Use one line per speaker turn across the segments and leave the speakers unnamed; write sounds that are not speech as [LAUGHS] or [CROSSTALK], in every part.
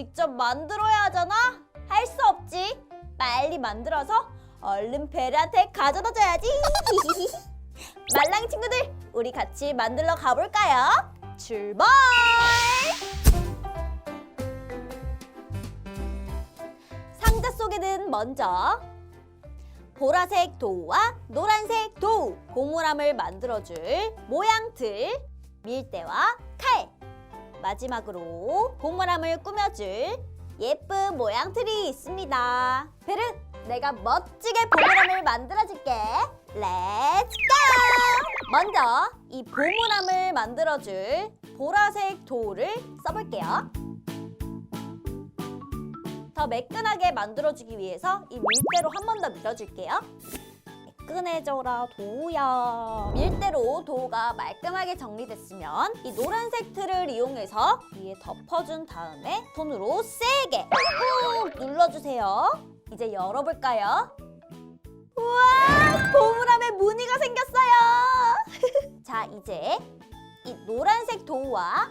직접 만들어야 하잖아? 할 수 없지. 빨리 만들어서 얼른 베르한테 가져다 줘야지. [LAUGHS] 말랑이 친구들, 우리 같이 만들러 가볼까요? 출발! 상자 속에는 먼저 보라색 도우와 노란색 도우, 고무람을 만들어줄 모양틀, 밀대와 칼. 마지막으로 고무람을 꾸며줄 예쁜 모양틀이 있습니다. 베르, 내가 멋지게 보무람을 만들어줄게. 렛츠 고! 먼저 이 보무람을 만들어줄 보라색 도우를 써볼게요. 더 매끈하게 만들어주기 위해서 이 밀대로 한 번 더 밀어줄게요. 매끈해져라 도우야. 밀대로 도우가 말끔하게 정리됐으면 이 노란색 틀을 이용해서 위에 덮어준 다음에 손으로 세게 꾹 눌러주세요. 이제 열어볼까요? 우와! 보물함에 무늬가 생겼어요. [LAUGHS] 자, 이제 이 노란색 도우와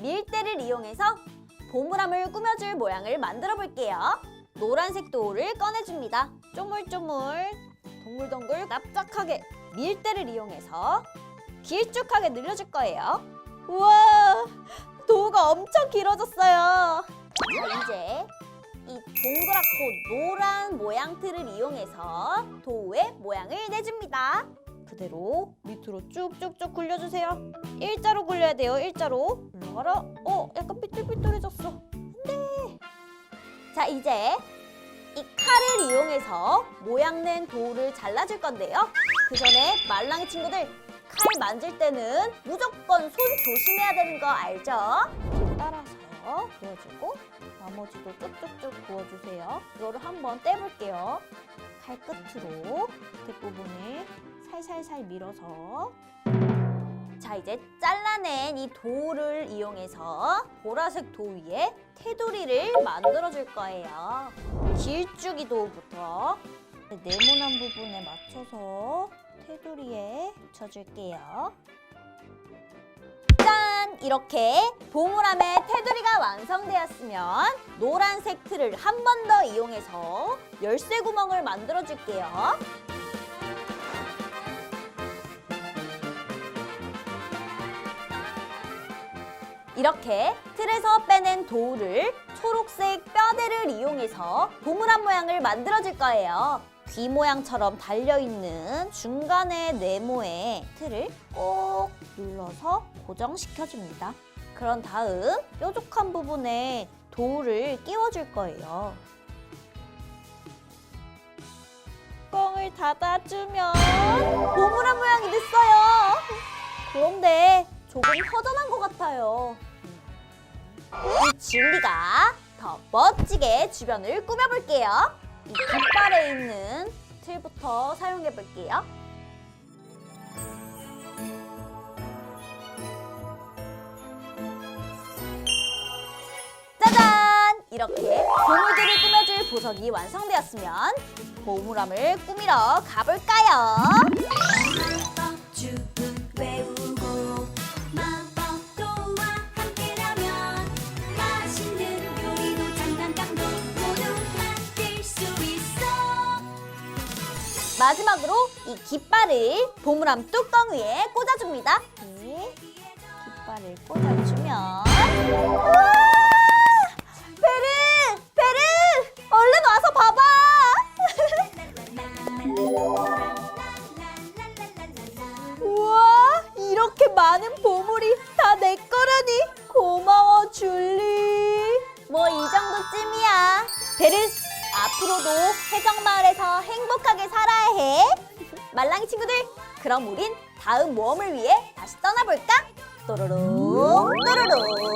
밀대를 이용해서 보물함을 꾸며줄 모양을 만들어 볼게요. 노란색 도우를 꺼내줍니다. 쪼물쪼물, 동글동글, 납작하게 밀대를 이용해서 길쭉하게 늘려줄 거예요. 우와, 도우가 엄청 길어졌어요. 자, 이제 이 동그랗고 노란 모양틀을 이용해서 도우의 모양을 내줍니다. 그대로 밑으로 쭉쭉쭉 굴려주세요. 일자로 굴려야 돼요. 일자로. 올라가라. 어, 약간 삐뚤삐뚤해졌어. 안 돼. 자, 이제 이 칼을 이용해서 모양 낸 도우를 잘라줄 건데요. 그 전에 말랑이 친구들 칼 만질 때는 무조건 손 조심해야 되는 거 알죠? 따라서 그어주고 나머지도 쭉쭉쭉 구워주세요. 이거를 한번 떼볼게요. 칼 끝으로 뒷부분을 살살살 밀어서 자 이제 잘라낸 이 도우를 이용해서 보라색 도우 위에 테두리를 만들어 줄 거예요. 길쭉이 도우부터 네모난 부분에 맞춰서 테두리에 붙여줄게요. 짠! 이렇게 보물함의 테두리가 완성되었으면 노란색 틀을 한 번 더 이용해서 열쇠 구멍을 만들어 줄게요. 이렇게 틀에서 빼낸 도우를 초록색 뼈대를 이용해서 보물함 모양을 만들어줄 거예요. 귀 모양처럼 달려있는 중간에 네모에 틀을 꼭 눌러서 고정시켜줍니다. 그런 다음 뾰족한 부분에 도우를 끼워줄 거예요. 뻥을 닫아주면 보물함 모양이 됐어요. 그런데 조금 허전한 것 같아요. 이 줄리가 더 멋지게 주변을 꾸며볼게요. 이 깃발에 있는 틀부터 사용해볼게요. 짜잔! 이렇게 보물들을 꾸며줄 보석이 완성되었으면 보물함을 꾸미러 가볼까요? 마지막으로 이 깃발을 보물함 뚜껑 위에 꽂아줍니다. 네, 깃발을 꽂아주면 우와! 베르! 베르! 얼른 와서 봐봐! [LAUGHS] 우와! 이렇게 많은 보물이 다 내 거라니 고마워 줄리. 뭐 이 정도쯤이야. 베르 앞으로도 해적마을에서 행복하게 살아야 해. 말랑이 친구들, 그럼 우린 다음 모험을 위해 다시 떠나볼까? 또로롱 또로롱